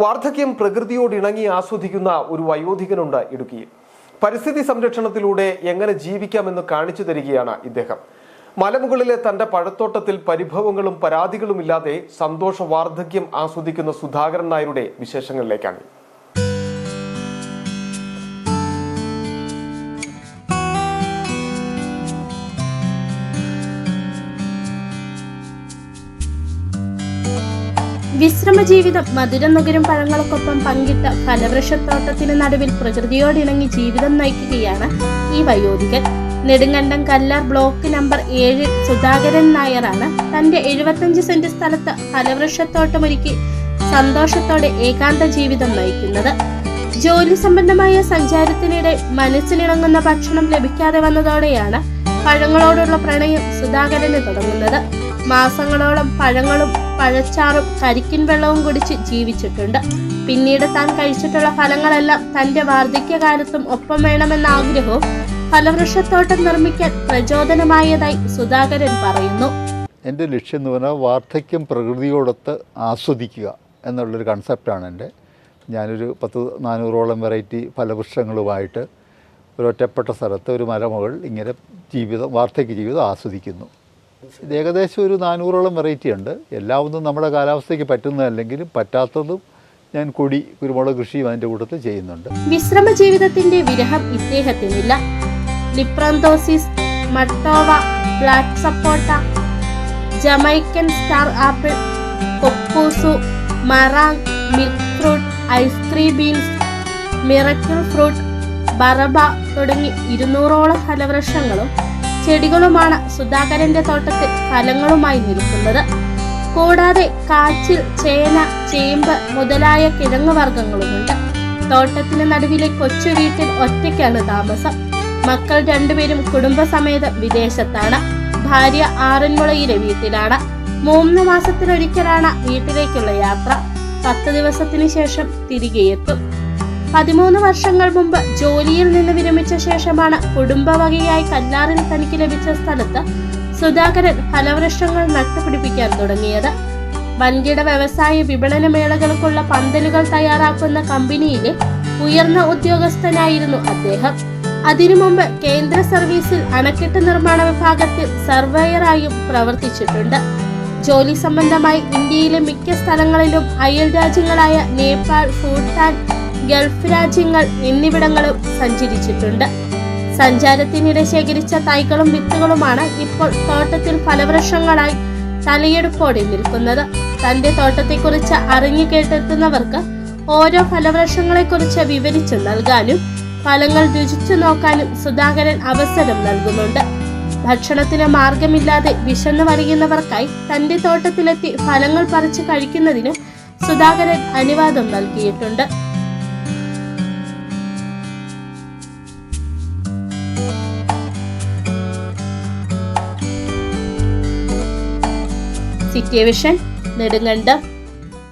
വാർദ്ധക്യം പ്രകൃതിയോട് ഇണങ്ങി ആസ്വദിക്കുന്ന ഒരു വയോധികനുണ്ട് ഇടുക്കിയിൽ പരിസ്ഥിതി സംരക്ഷണത്തിലൂടെ എങ്ങനെ ജീവിക്കാമെന്ന് കാണിച്ചു തരികയാണ് ഇദ്ദേഹം. മലമുകളിലെ തന്റെ പഴത്തോട്ടത്തിൽ പരിഭവങ്ങളും പരാതികളും ഇല്ലാതെ സന്തോഷ വാർദ്ധക്യം ആസ്വദിക്കുന്ന സുധാകരൻ നായരുടെ വിശേഷങ്ങളിലേക്കാണ്. വിശ്രമ ജീവിതം മധുരം നുകരും പഴങ്ങൾക്കൊപ്പം പങ്കിട്ട ഫലവൃക്ഷത്തോട്ടത്തിന് നടുവിൽ പ്രകൃതിയോടിണങ്ങി ജീവിതം നയിക്കുകയാണ് ഈ വയോധികൻ. നെടുങ്കണ്ടം കല്ലാർ ബ്ലോക്ക് നമ്പർ ഏഴ് സുധാകരൻ നായരാണ്. തന്റെ എഴുപത്തഞ്ച് സെന്റ് സ്ഥലത്ത് ഫലവൃക്ഷത്തോട്ടമൊരുക്കി സന്തോഷത്തോടെ ഏകാന്ത ജീവിതം നയിക്കുന്നത്. ജോലി സംബന്ധമായ സഞ്ചാരത്തിനിടെ മനസ്സിനിണങ്ങുന്ന ഭക്ഷണം ലഭിക്കാതെ വന്നതോടെയാണ് പഴങ്ങളോടുള്ള പ്രണയം സുധാകരന് തുടങ്ങുന്നത്. മാസങ്ങളോളം പഴങ്ങളും പഴച്ചാറും കരിക്കിൻ വെള്ളവും കുടിച്ച് ജീവിച്ചിട്ടുണ്ട്. പിന്നീട് താൻ കഴിച്ചിട്ടുള്ള ഫലങ്ങളെല്ലാം തന്റെ വാർദ്ധക്യകാലത്തും ഒപ്പം വേണമെന്ന ആഗ്രഹവും ഫലവൃക്ഷത്തോട്ടം നിർമ്മിക്കാൻ പ്രചോദനമായതായി സുധാകരൻ പറയുന്നു. എന്റെ ലക്ഷ്യം എന്ന് പറഞ്ഞാൽ വാർദ്ധക്യം പ്രകൃതിയോടൊത്ത് ആസ്വദിക്കുക എന്നുള്ളൊരു കൺസെപ്റ്റാണ് എന്റെ. ഞാനൊരു പത്ത് നാനൂറോളം വെറൈറ്റി ഫലവൃക്ഷങ്ങളുമായിട്ട് ഒരു ഒറ്റപ്പെട്ട സ്ഥലത്ത് ഒരു മരമുകൾ ഇങ്ങനെ ജീവിതം വാർദ്ധക്യ ജീവിതം ആസ്വദിക്കുന്നു. ഇത് ഏകദേശം ഒരു നാനൂറോളം വെറൈറ്റി ഉണ്ട്. എല്ലാം ഒന്നും നമ്മുടെ കാലാവസ്ഥയ്ക്ക് പറ്റുന്നതല്ലെങ്കിലും പറ്റാത്തതും ഞാൻ കൊടി കുരുമുളക് കൃഷിയും അതിന്റെ കൂട്ടത്തിൽ ചെയ്യുന്നുണ്ട്. വിശ്രമ ജീവിതത്തിന്റെ വിരഹം ഇദ്ദേഹത്തിനില്ല. ലിപ്രന്തോസിസ് മട്ടോവ black sapota Jamaican star apple കൊക്കൂസു marang milk fruit ice cream beans miracle fruit ബറബ തുടങ്ങി ഇരുന്നൂറോളം ഫലവൃക്ഷങ്ങളും ചെടികളുമാണ് സുധാകരന്റെ തോട്ടത്തിൽ ഫലങ്ങളുമായി നിൽക്കുന്നത്. കൂടാതെ കാച്ചിൽ ചേന ചേമ്പ് മുതലായ കിഴങ്ങു വർഗങ്ങളുമുണ്ട്. തോട്ടത്തിന് നടുവിലെ കൊച്ചു വീട്ടിൽ ഒറ്റയ്ക്കാണ് താമസം. മക്കൾ രണ്ടുപേരും കുടുംബസമേതം വിദേശത്താണ്. ഭാര്യ ആറന്മുളയിലെ വീട്ടിലാണ്. മൂന്ന് മാസത്തിലൊരിക്കലാണ് വീട്ടിലേക്കുള്ള യാത്ര. പത്ത് ദിവസത്തിന് ശേഷം തിരികെ എത്തും പതിമൂന്ന് വർഷങ്ങൾ മുമ്പ് ജോലിയിൽ നിന്ന് വിരമിച്ച ശേഷമാണ് കുടുംബവകയായി കല്ലാറിൽ തനിക്ക് ലഭിച്ച സ്ഥലത്ത് സുധാകരൻ ഫലവൃക്ഷങ്ങൾ നട്ടുപിടിപ്പിക്കാൻ തുടങ്ങിയത്. വൻകിട വ്യവസായ വിപണന മേളകൾക്കുള്ള പന്തലുകൾ തയ്യാറാക്കുന്ന കമ്പനിയിലെ ഉയർന്ന ഉദ്യോഗസ്ഥനായിരുന്നു അദ്ദേഹം. അതിനു മുമ്പ് കേന്ദ്ര സർവീസിൽ അണക്കെട്ട് നിർമ്മാണ വിഭാഗത്തിൽ സർവേയറായും പ്രവർത്തിച്ചിട്ടുണ്ട്. ജോലി സംബന്ധമായി ഇന്ത്യയിലെ മിക്ക സ്ഥലങ്ങളിലും അയൽ രാജ്യങ്ങളായ നേപ്പാൾ ഭൂട്ടാൻ ഗൾഫ് രാജ്യങ്ങൾ എന്നിവിടങ്ങളും സഞ്ചരിച്ചിട്ടുണ്ട്. സഞ്ചാരത്തിനിടെ ശേഖരിച്ച തൈകളും വിത്തുകളുമാണ് ഇപ്പോൾ തോട്ടത്തിൽ ഫലവൃക്ഷങ്ങളായി തലയെടുപ്പോടെ നിൽക്കുന്നത്. തന്റെ തോട്ടത്തെക്കുറിച്ച് അറിഞ്ഞു കേട്ടെത്തുന്നവർക്ക് ഓരോ ഫലവൃക്ഷങ്ങളെക്കുറിച്ച് വിവരിച്ചു നൽകാനും ഫലങ്ങൾ രുചിച്ചു നോക്കാനും സുധാകരൻ അവസരം നൽകുന്നുണ്ട്. ഭക്ഷണത്തിന് മാർഗമില്ലാതെ വിശന്നു വരിയുന്നവർക്കായി തന്റെ തോട്ടത്തിലെത്തി ഫലങ്ങൾ പറിച്ചു കഴിക്കുന്നതിനും സുധാകരൻ അനുവാദം നൽകിയിട്ടുണ്ട്. City vision Nedumkandam